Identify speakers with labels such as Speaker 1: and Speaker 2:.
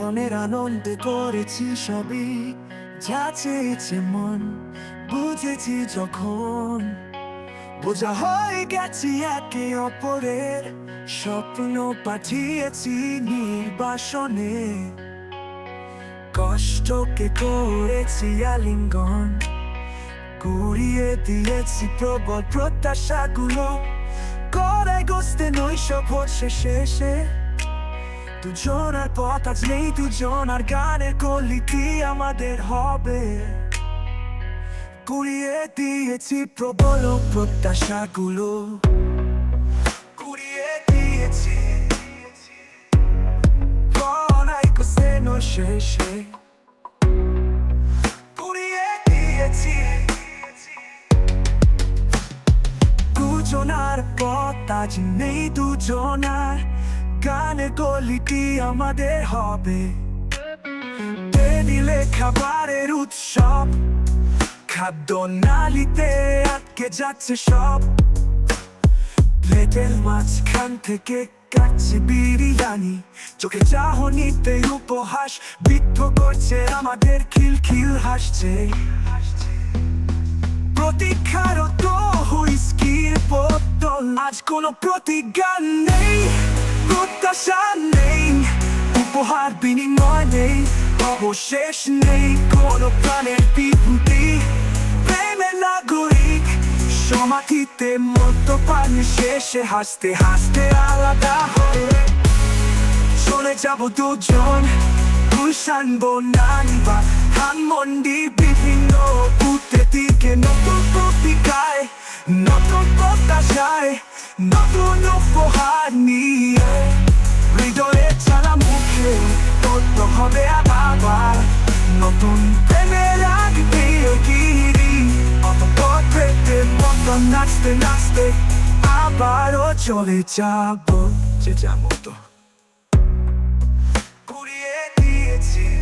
Speaker 1: জীবনের আনন্দ করেছি সবই। যা চেয়েছে মন, বুঝেছি যখন। বোঝা হয়ে গেছি একে অপরের স্বপ্ন পাঠিয়েছি নির্বাসনে। কষ্টকে করেছি আলিঙ্গন, কুড়িয়ে দিয়েছি প্রবল প্রত্যাশাগুলো। করাই গোস্তে নৈশব হচ্ছে শেষে দুজনার পথ আজ নেই দুজনার গানের কলিটি আমাদের হবে? কুড়িয়ে দিয়েছি প্রবল প্রত্যাশাগুলো। কুড়িয়ে দিয়েছি। শেষে। কুড়িয়ে দিয়েছি। দুজনার পথ আজ নেই, দুজনার গানের গলিটি আমাদের হবে। টেবিলে খাবারের উৎসব, খাদ্য নালিতে আটকে যাচ্ছে সব। প্লেটের মাঝখান থেকে কাটছে বিরিয়ানি, চোখে চাহনিতে উপহাস, বিদ্ধ করছে আমাদের খিলখিল হাসছে। প্রতীক্ষারত হুইস্কির বোতল, আজ কোনো প্রতিজ্ঞা নেই। প্রত্যাশা নেই উপহার বিনিময় নেই, অবশেষ নেই কোনো প্রাণের বিভূতি। প্রেমের নাগরিক, সমাধিতে মদ্যপান শেষে হাসতে হাসতে আলাদা হয়ে চলে যাব দুজন। গুলশান বনানি বা ধানমন্ডি, বিভিন্ন বুথে দিকে নতুন প্রতিকায় নতুন প্রত্যাশায়, নতুন উপহার নিয়ে। হৃদয়ে ছাড়া মুখে তত্ত্ব হবে আবার নতুন প্রেমের আগতে গিরি অপপথ প্রেতের মতো নাচতে নাচতে আবারও চলে যাব, যে যা মতো। কুড়িয়ে দিয়েছি।